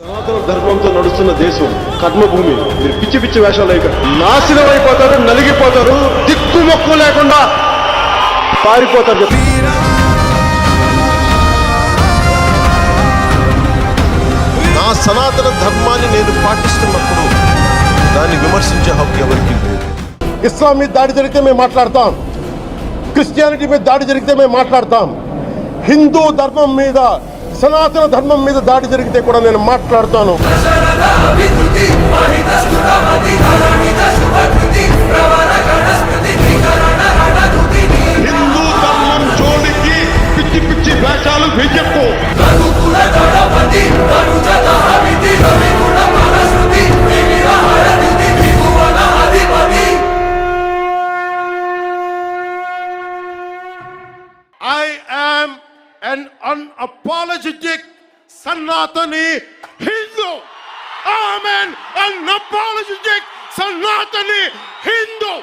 సనాతన ధర్మంతో నడుస్తున్న దేశం కర్మభూమి. మీరు పిచ్చి పిచ్చి వేషాలు వేయక నాశనం అయిపోతారు నలిగిపోతారు దిక్కుమొక్కు లేకుండా పారిపోతారు. నా సనాతన ధర్మాన్ని నేను పాటిస్తున్నప్పుడు దాన్ని విమర్శించే హక్కు ఎవరికి లేదు. ఇస్లాం మీద దాడి జరిగితే మేము మాట్లాడతాం. క్రిస్టియానిటీ మీద దాడి జరిగితే మేము మాట్లాడతాం. హిందూ ధర్మం మీద సనాతన ధర్మం మీద దాడి జరిగితే కూడా నేను మాట్లాడతాను. unapologetic Sanatani Hindu. Amen. Unapologetic Sanatani Hindu.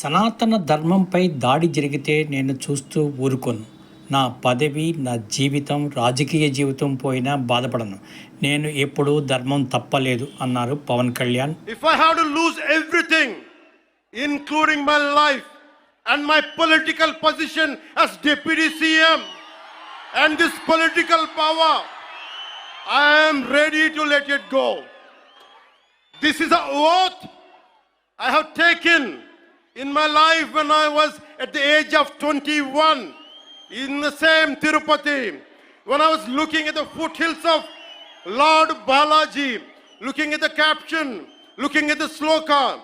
సనాతన ధర్మంపై దాడి జరిగితే నేను చూస్తూ ఊరుకోను నా పదవి నా జీవితం రాజకీయ జీవితం పోయినా బాధపడను నేను ఎప్పుడు ధర్మం తప్పలేదు అన్నారు Pawan Kalyan if I have to everything including my life and my political position as deputy CM and this political power, I am ready to let it go. This is a oath I have taken in my life when I was at the age of 21 in the same Tirupati, when I was looking at the foothills of Lord Balaji, looking at the caption, looking at the sloka,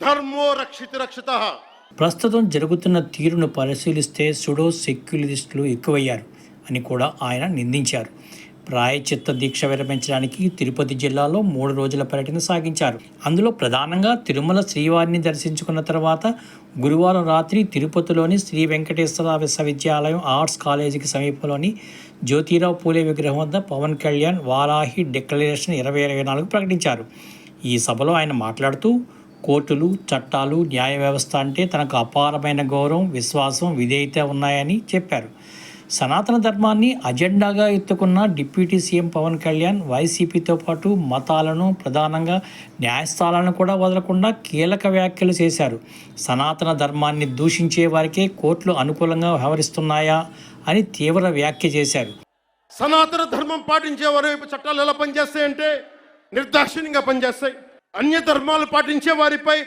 Dharmo Rakshita Rakshitaha. ప్రస్తుతం జరుగుతున్న తీరును పరిశీలిస్తే sudo సెక్యులరిస్టులు ఎక్కువయ్యారు అని కూడా ఆయన నిందించారు. ప్రాయచిత్త దీక్ష విరమించడానికి తిరుపతి జిల్లాలో మూడు రోజుల పర్యటన సాగించారు. అందులో ప్రధానంగా తిరుమల శ్రీవారిని దర్శించుకున్న తర్వాత గురువారం రాత్రి తిరుపతిలోని శ్రీ వెంకటేశ్వర విశ్వవిద్యాలయం ఆర్ట్స్ కాలేజీకి సమీపంలోని జ్యోతిరావు పూలే విగ్రహం వద్ద పవన్ కళ్యాణ్ వారాహి డిక్లరేషన్ ఇరవై ఇరవై నాలుగు ప్రకటించారు. ఈ సభలో ఆయన మాట్లాడుతూ కోర్టులు చట్టాలు న్యాయ వ్యవస్థ అంటే తనకు అపారమైన గౌరవం విశ్వాసం విధేయత ఉన్నాయని చెప్పారు. సనాతన ధర్మాన్ని అజెండాగా ఎత్తుకున్న డిప్యూటీ సీఎం పవన్ కళ్యాణ్ వైసీపీతో పాటు మతాలను ప్రధానంగా న్యాయస్థానాలను కూడా వదలకుండా కీలక వ్యాఖ్యలు చేశారు. సనాతన ధర్మాన్ని దూషించే వారికే కోర్టులు అనుకూలంగా వ్యవహరిస్తున్నాయా అని తీవ్ర వ్యాఖ్య చేశారు. సనాతన ధర్మం పాటించే వారి చట్టాలు ఎలా పనిచేస్తాయంటే నిర్దాక్షిణ్యంగా పనిచేస్తాయి. అన్య ధర్మాలు పాటించే వారిపై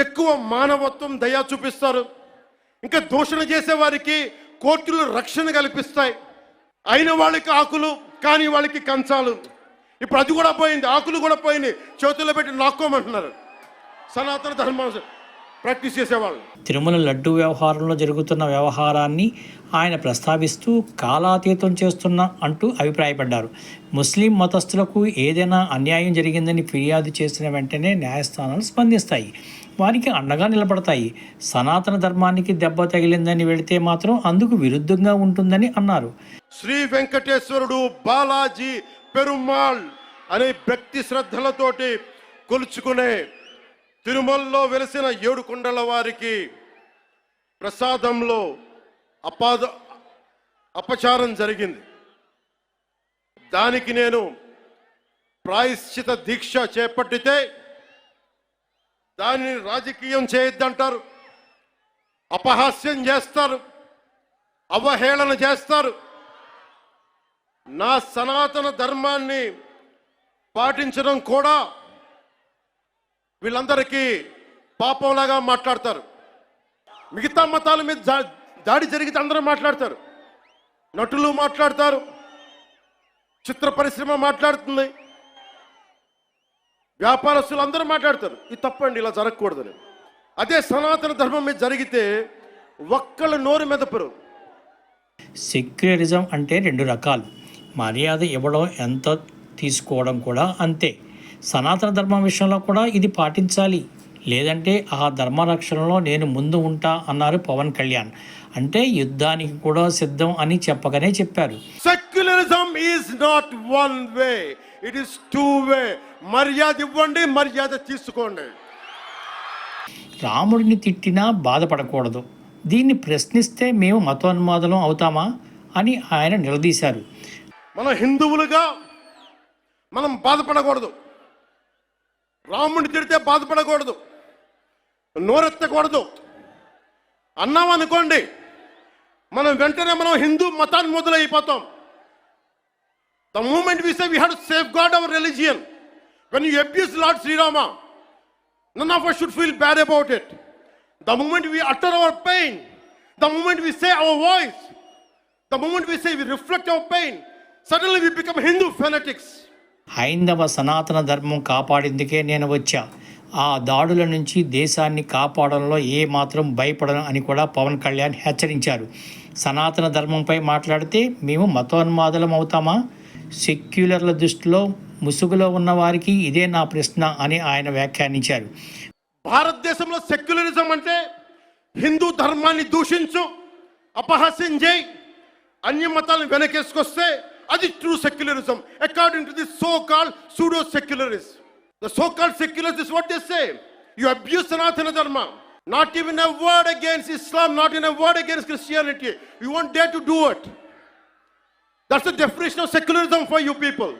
ఎక్కువ మానవత్వం దయా చూపిస్తారు. ఇంకా దూషణ చేసే వారికి కోర్టులు రక్షణ కల్పిస్తాయి. అయిన వాళ్ళకి ఆకులు కానీ వాళ్ళకి కంచాలు. ఇప్పుడు అది కూడా పోయింది ఆకులు కూడా పోయింది చేతుల్లో పెట్టి నాక్కోమంటున్నారు. సనాతన ధర్మం ప్రాక్టీస్ చేసేవాళ్ళు. తిరుమల లడ్డు వ్యవహారంలో జరుగుతున్న వ్యవహారాన్ని ఆయన ప్రస్తావిస్తూ కాలాతీతం చేస్తున్న అంటూ అభిప్రాయపడ్డారు. ముస్లిం మతస్థులకు ఏదైనా అన్యాయం జరిగిందని ఫిర్యాదు చేసిన వెంటనే న్యాయస్థానాలు స్పందిస్తాయి. వారికి అండగా నిలబడతాయి. సనాతన ధర్మానికి దెబ్బ తగిలిందని వెళితే మాత్రం అందుకు విరుద్ధంగా ఉంటుందని అన్నారు. శ్రీ వెంకటేశ్వరుడు బాలాజీ పెరుమాళ్ అనే భక్తి శ్రద్ధలతోటి కొలుచుకునే తిరుమలలో వెలిసిన ఏడు కొండల వారికి ప్రసాదంలో అపాద అపచారం జరిగింది. దానికి నేను ప్రాయశ్చిత దీక్ష చేపట్టితే దానిని రాజకీయం చేయొద్దంటారు. అపహాస్యం చేస్తారు. అవహేళన చేస్తారు. నా సనాతన ధర్మాన్ని పాటించడం కూడా వీళ్ళందరికీ పాపంలాగా మాట్లాడతారు. మిగతా మతాల మీద దా- దాడి జరిగితే అందరూ మాట్లాడతారు. నటులు మాట్లాడతారు. చిత్ర పరిశ్రమ మాట్లాడుతుంది. వ్యాపారస్తులు అందరూ మాట్లాడతారు. ఇది తప్పండి ఇలా జరగకూడదని. అదే సనాతన ధర్మం మీద జరిగితే ఒక్కళ్ళ నోరు మెదపరు సెక్యులరిజం అంటే రెండు రకాలు. మర్యాద ఇవ్వడం ఎంత తీసుకోవడం కూడా అంతే. సనాతన ధర్మం విషయంలో కూడా ఇది పాటించాలి. లేదంటే ఆ ధర్మ రక్షణలో నేను ముందు ఉంటా అన్నారు పవన్ కళ్యాణ్. అంటే యుద్ధానికి కూడా సిద్ధం అని చెప్పగానే చెప్పారు. Secularism is not one way it is two way మర్యాద ఇవ్వండి మర్యాద తీసుకోండి. రాముడిని తిట్టినా బాధపడకూడదు. దీన్ని ప్రశ్నిస్తే మేము మతోన్మాదులం అవుతామా అని ఆయన నిలదీశారు. మన హిందువులుగా మనం బాధపడకూడదు. రాముడిని తిడితే బాధపడకూడదు. నోరెత్తకూడదు. అన్నాం అనుకోండి మనం వెంటనే మనం హిందూ మతాన్ని మొదలైపోతాం the moment we say we have to save god our religion When you abuse Lord Sri Rama, none of us should feel bad about it the moment we utter our pain the moment we say our voice the moment we say we reflect our pain suddenly we become hindu fanatics హైందవ సనాతన ధర్మం కాపాడేందుకే నేను వచ్చా ఆ దాడుల నుంచి దేశాన్ని కాపాడంలో ఏమాత్రం భయపడను అని కూడా పవన్ కళ్యాణ్ హెచ్చరించారు సనాతన ధర్మంపై మాట్లాడితే మేము మతోన్మాదులం అవుతామా సెక్యులర్ల దృష్టిలో ముసుగులో ఉన్న వారికి ఇదే నా ప్రశ్న అని ఆయన వ్యాఖ్యానించారు. భారతదేశంలో సెక్యులరిజం అంటే హిందూ ధర్మాన్ని దూషించు అపహాస్యం చేయి అన్య మతాలను వెనకేసుకొస్తే అది true secularism according to the so call pseudo secularists the so call seculars is what they say you abuse Sanatana Dharma not even a word against Islam not in a word against Christianity you want they to do it that's the definition of secularism for you people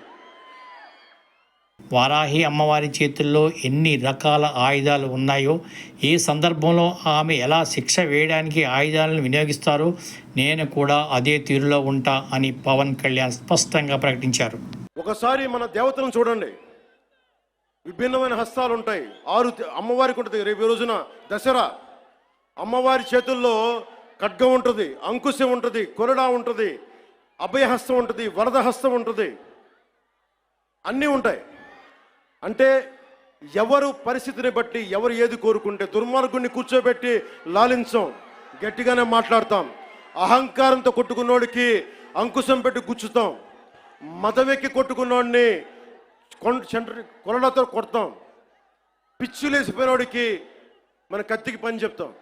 Varahi అమ్మవారి చేతుల్లో ఎన్ని రకాల ఆయుధాలు ఉన్నాయో ఏ సందర్భంలో ఆమె ఎలా శిక్ష వేయడానికి ఆయుధాలను వినియోగిస్తారో నేను కూడా అదే తీరులో ఉంటా అని పవన్ కళ్యాణ్ స్పష్టంగా ప్రకటించారు. ఒకసారి మన దేవతలను చూడండి. విభిన్నమైన హస్తాలు ఉంటాయి. ఆరు అమ్మవారికి ఉంటుంది. రేపు రోజున దసరా. అమ్మవారి చేతుల్లో ఖడ్గం ఉంటుంది అంకుశం ఉంటుంది కొరడా ఉంటుంది అభయహస్తం ఉంటుంది వరద హస్తం ఉంటుంది. అన్నీ ఉంటాయి. అంటే ఎవరు పరిస్థితిని బట్టి ఎవరు ఏది కోరుకుంటే దుర్మార్గుడిని కూర్చోబెట్టి లాలించం. గట్టిగానే మాట్లాడతాం. అహంకారంతో కొట్టుకున్నోడికి అంకుశం పెట్టి గుచ్చుతాం. మదవెక్కి కొట్టుకున్నోడిని కొం- కొడతాం. పిచ్చులేసిపోయినోడికి మన కత్తికి పని చెప్తాం.